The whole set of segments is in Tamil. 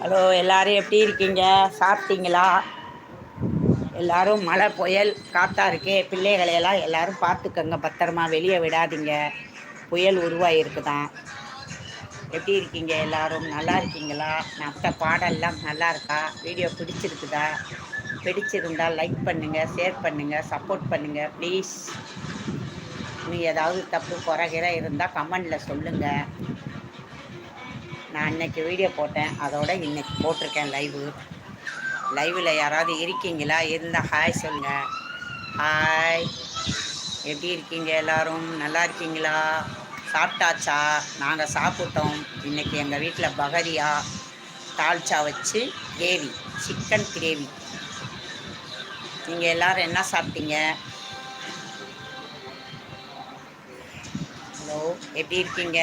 ஹலோ எல்லாரும் எப்படி இருக்கீங்க? சாப்பிட்டீங்களா? எல்லாரும் மழை புயல் காத்தா இருக்கே. பிள்ளைகளையெல்லாம் எல்லாரும் பார்த்துக்கங்க. பத்திரமா வெளியே விடாதீங்க. புயல் உருவாகிருக்குதான் எப்படி இருக்கீங்க எல்லாரும்? நல்லா இருக்கீங்களா? மற்ற பாடல்லாம் நல்லா இருக்கா? வீடியோ பிடிச்சிருக்குதா? பிடிச்சிருந்தால் லைக் பண்ணுங்கள் ஷேர் பண்ணுங்கள் சப்போர்ட் பண்ணுங்கள் ப்ளீஸ். நீ ஏதாவது தப்பு குறைகிற இருந்தால் கமெண்டில் சொல்லுங்கள் நான் இன்னைக்கு வீடியோ போட்டேன். அதோட இன்னைக்கு போட்டிருக்கேன் லைவு லைவில் யாராவது இருக்கீங்களா? இருந்தால் ஹாய் சொல்லுங்கள் ஹாய் எப்படி இருக்கீங்க எல்லோரும்? நல்லா இருக்கீங்களா? சாப்பிட்டாச்சா? நாங்கள் சாப்பிட்டோம். இன்றைக்கி எங்கள் வீட்டில் பகரியா தால்ச்சா வச்சு கிரேவி சிக்கன் கிரேவி நீங்கள் எல்லோரும் என்ன சாப்பிட்டீங்க? ஹலோ எப்படி இருக்கீங்க?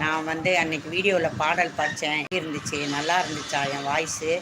நான் வந்து அன்னைக்கு வீடியோவில் பாடல் படித்தேன் இருந்துச்சு? நல்லா இருந்துச்சா? என் வாய்ஸு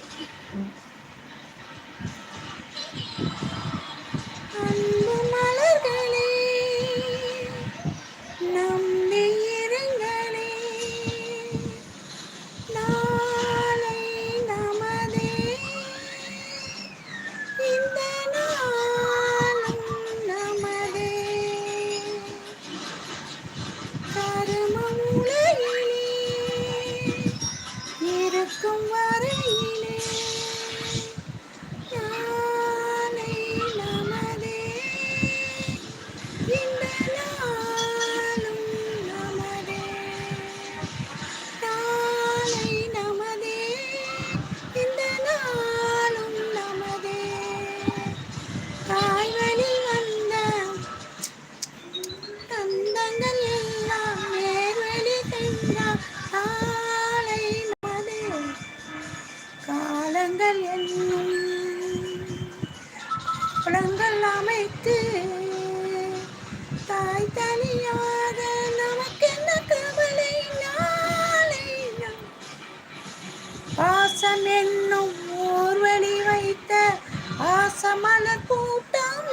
ஆசமல கூட்டம்.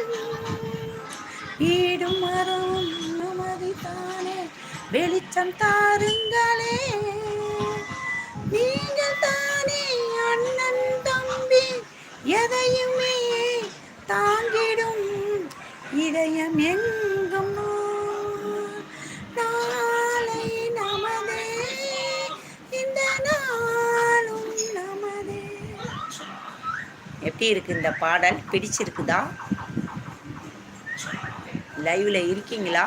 ஈடும் மரம் நமதி வெளிச்சம் தாருங்களே. நீங்கள் தானே அண்ணன் தம்பி. எதையுமே தாங்கிடும் இதயம் எங்க எப்படி இருக்குது இந்த பாடல். பிடிச்சிருக்குதா? லைவில் இருக்கீங்களா?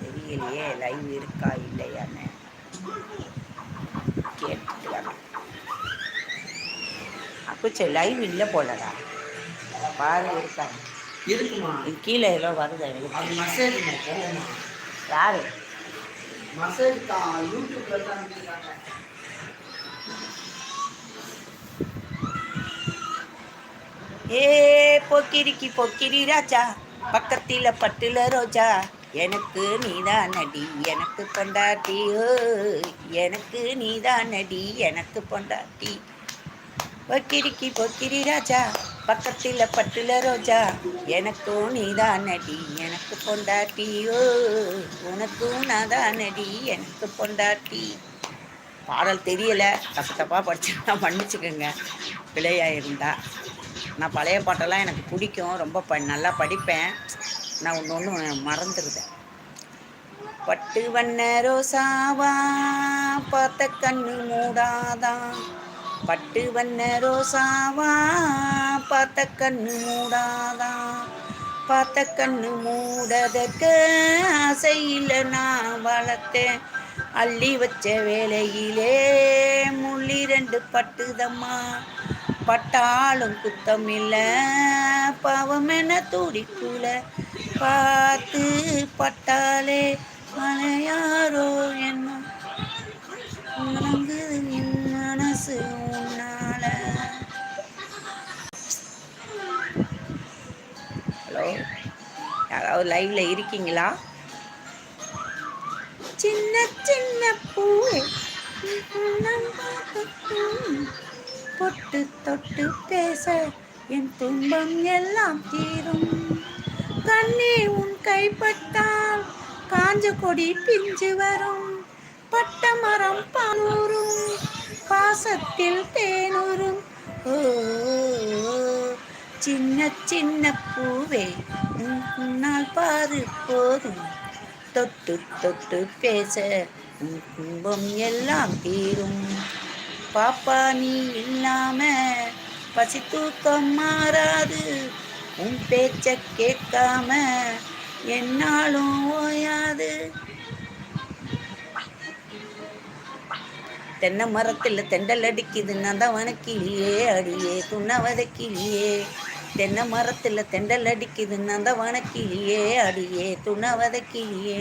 தெரியலையே லைவ் இருக்கா இல்லையான்னு. கேட்டுக்கலாம். அப்போ லைவ் இல்லை போலடா. பாரு இருக்காங்க இருக்குமா? கீழே ஏதோ வருது யாரு? மசேஜ் தான் யூடியூப்ல தான் ஏ பொக்கிரிக்கு பொக்கிரி ராஜா பக்கத்தில் பட்டுல ரோஜா. எனக்கு நீதான் நடி எனக்கு பொண்டாட்டி. எனக்கு நீதான் நடி எனக்கு பொண்டாட்டி. பொக்கிரிக்கு பொக்கிரி ராஜா. பக்கத்தில் பட்டுல ரோஜா. எனக்கும் நீதான் நடி எனக்கு பொண்டாட்டியோ உனக்கும் நான் தான் நடி எனக்கு பொண்டாட்டி. பாடல் தெரியலை. தப்பு தப்பாக படிச்சுன்னா மன்னிச்சுக்கோங்க. பிழையாக இருந்தா. நான் பழைய பாட்டெல்லாம் எனக்கு பிடிக்கும். ரொம்ப ப நல்லா படிப்பேன். நான் ஒன்று ஒன்று மறந்துடுதேன் பட்டு வண்ண ரோசாவா பார்த்த கண்ணு மூடாதான் பட்டு வண்ண ரோசாவா பார்த்த கண்ணு மூடாதா பார்த்த கண்ணு மூடதற்கு ஆசையில் நான் வளர்த்தேன். அள்ளி வச்ச வேலையிலே முள்ளி ரெண்டு பட்டுதம்மா பட்டாலும் குத்தம் இல்லை பாவம் துடிக்குல பார்த்து பட்டாலே மலையாரோ என்ன லைவ்ல இருக்கீங்களா? சின்ன சின்ன பூ பொட்டு தொட்டு பேச என் துன்பம் எல்லாம் தீரும். கண்ணே உன் கைப்பட்டால் காஞ்ச கொடி பிஞ்சு வரும். பட்ட மரம் பனூரும் பாசத்தில் தேனூரும் ஓ சின்ன சின்ன பூவே உன்னால் பாரு போதும். தொட்டு தொட்டு பேச உன் எல்லாம் தீரும். பாப்பா நீ இல்லாம பசி தூக்கம் மாறாது. உன் பேச்ச கேட்காம என்னாலும் ஓயாது. தென்னை மரத்தில் தெண்டல் அடிக்குது நந்தவன கிளியே அடியே துண்ணவத கிளியே. தென்னை மரத்தில் தெண்டல் அடிக்குது நந்தவன கிளியே அடியே துணவத கிளியே.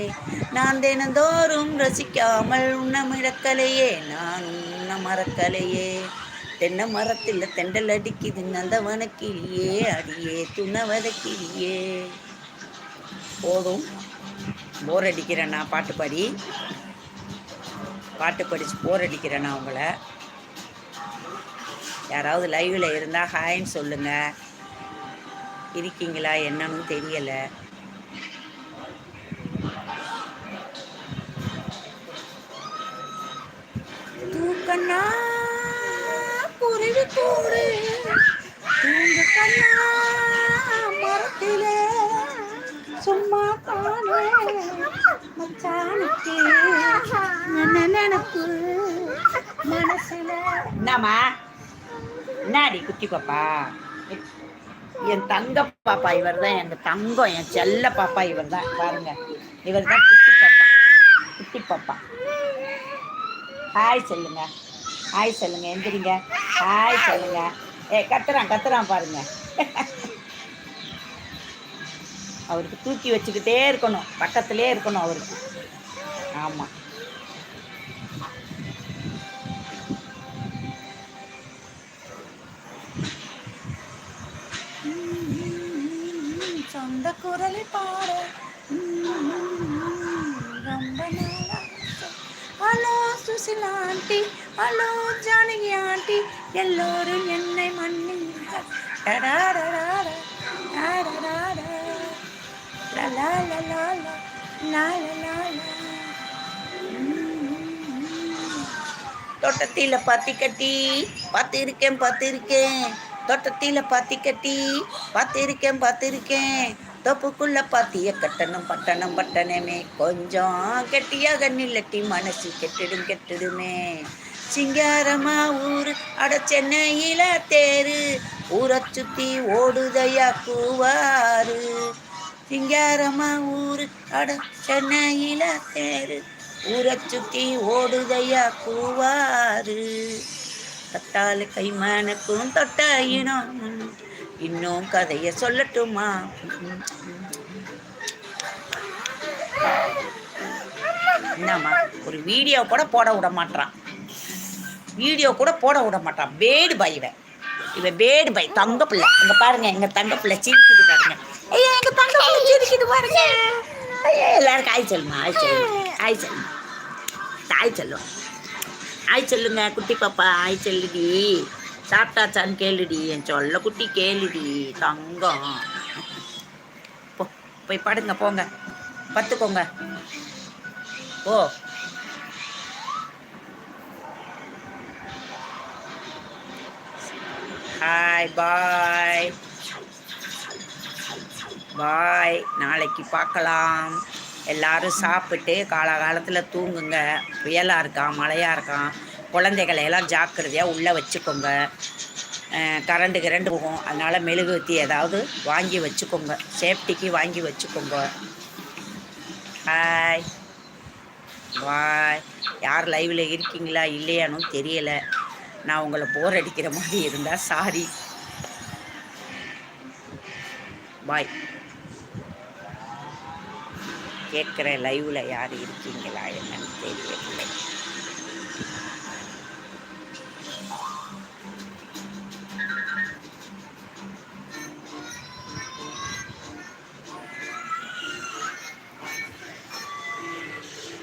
நான் தினந்தோறும் ரசிக்காமல் உன்ன மிழக்கலையே நான் உன்ன மறக்கலையே தென்னை மரத்தில் தெண்டல் அடிக்குது நந்தவன கிளியே அடியே துணவத கிளியே. போதும். போர் அடிக்கிறேன் நான் பாட்டு பாடி. பாட்டு படித்து போர் அடிக்கிறேன் நான் உங்களை. யாராவது லைவில் இருந்தால் ஹாய்ன்னு சொல்லுங்கள் இருக்கீங்களா என்னன்னு தெரியலை. தூக்கண்ணா குருவி கூடு. தூங்க கண்ணா மரத்திலே. சும்மா தானே மச்சானுக்கு நினப்பு மனசுல. என்னம்மா? என்னாடி குட்டி பாப்பா? என் தங்க பாப்பா இவர் தான் எங்க தங்கம் என் செல்ல பாப்பா இவர் தான் பாருங்க இவர் தான் குட்டி பாப்பா. குட்டி பாப்பா. ஹாய் சொல்லுங்க. ஹாய் சொல்லுங்க. எந்திரிங்க. ஹாய் சொல்லுங்க. ஏ கத்துறான் கத்துறான் பாருங்க. அவருக்கு தூக்கி வச்சுக்கிட்டே இருக்கணும். பக்கத்துலேயே இருக்கணும் அவருக்கு. ஆமாம் சொந்த குரலை பாட ரொம்ப ஹலோ சுசிலாண்டி ஹலோ ஜானகி ஆண்டி. எல்லோரும் என்னை மன்னிங்க mm-hmm. தோட்டத்தில் பத்தி கட்டி பார்த்திருக்கேன் பார்த்திருக்கேன் தோட்டத்தில் பாத்தி கட்டி பார்த்திருக்கேன் பார்த்திருக்கேன் தொப்புக்குள்ள பாத்திய கட்டணம் பட்டணம் பட்டணமே கொஞ்சம் கெட்டியாக நில்லட்டி மனசு கெட்டிடும் கெட்டிடுமே. சிங்காரமா ஊர் அட சென்னையில தேரு. ஊரை சுத்தி ஓடுதையா கூவாரு. சிங்காரமா ஊரு அட சென்னையில தேரு. ஊரை சுத்தி ஓடுதையா கூவாரு தட்டால கைமானுக்கும் தொட்டாயினும் இன்னும் கதைய சொல்லட்டுமா? என்னம்மா ஒரு வீடியோ கூட போட விட மாட்டான் வீடியோ கூட போட விட மாட்டான் பேடு பாய் இவன். இவன் பேடு பாய் தங்க பிள்ளை. இங்க பாருங்க எங்க தங்க பிள்ளை. சிரிக்குது பாருங்க. சிரிக்குது பாருங்க. ஐயா எல்லாருக்கும் ஆய் சொல்லுமா ஆய் சொல்லுமா ஆய் சொல்லுமா. ஆய் சொல்லுவோம் ஆய் சொல்லுங்க குட்டி பாப்பா ஆய் சொல்லுடி. சாப்பிட்டாச்சான்னு கேளுடி. என் சொல்ல குட்டி கேளுடி தங்கம். போ போய் படுங்க போங்க. பத்துக்கோங்க. ஓ ஹாய் பாய் பாய் நாளைக்கு பார்க்கலாம். எல்லாரும் சாப்பிட்டு காலகாலத்தில் தூங்குங்க. புயலாக இருக்கான் மழையாக இருக்கான் குழந்தைகளை எல்லாம் ஜாக்கிரதையாக உள்ளே வச்சுக்கோங்க. கரண்டு கரண்டு போகும். அதனால் மெழுகுவத்தி ஏதாவது வாங்கி வச்சுக்கோங்க. சேஃப்டிக்கு வாங்கி வச்சுக்கோங்க. ஹாய் பாய் யார் லைவில் இருக்கீங்களா இல்லையானும் தெரியலை. நான் உங்களை போர் அடிக்கிற மாதிரி இருந்தால் சாரி பாய் கேட்குற லைவில் யார் இருக்கீங்களா என்னன்னு தெரியவில்லை.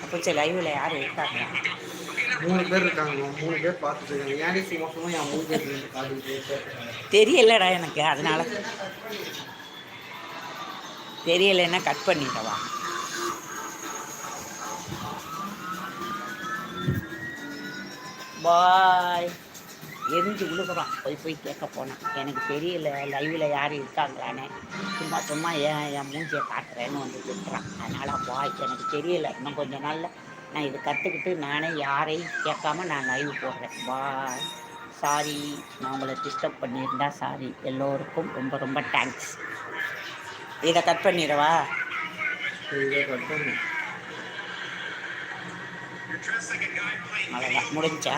அப்போ சரி லைவில் யார் இருக்காங்களா மூணு பேர் இருக்காங்க மூணு பேர் பார்த்துட்டு இருக்காங்க. ஏன்டி சும்மா என் மூணு பேர் தெரியலடா எனக்கு அதனால. தெரியலைன்னா கட் பண்ணிடவா? பாய். எரிஞ்சு விழுகுறான் போய் போய் கேட்க போனேன். எனக்கு தெரியல லைவில் யாரும் இருக்காங்களான்னு. சும்மா சும்மா ஏன் என் மூஞ்சியை காட்டுறேன்னு வந்து திட்டுறான். அதனால் பாய் எனக்கு தெரியல. இன்னும் கொஞ்ச நாளில் நான் இது கற்றுக்கிட்டு நானே யாரையும் கேட்காம நான் லைவ் போடுறேன். பாய். சாரி நான் உங்களை டிஸ்டர்ப் பண்ணியிருந்தா சாரி எல்லோருக்கும் ரொம்ப ரொம்ப தேங்க்ஸ் இதை கட் பண்ணிடவா? இதை கட் பண்ணு. ಅಲ್ಲ ಮುಡಿಂಚಾ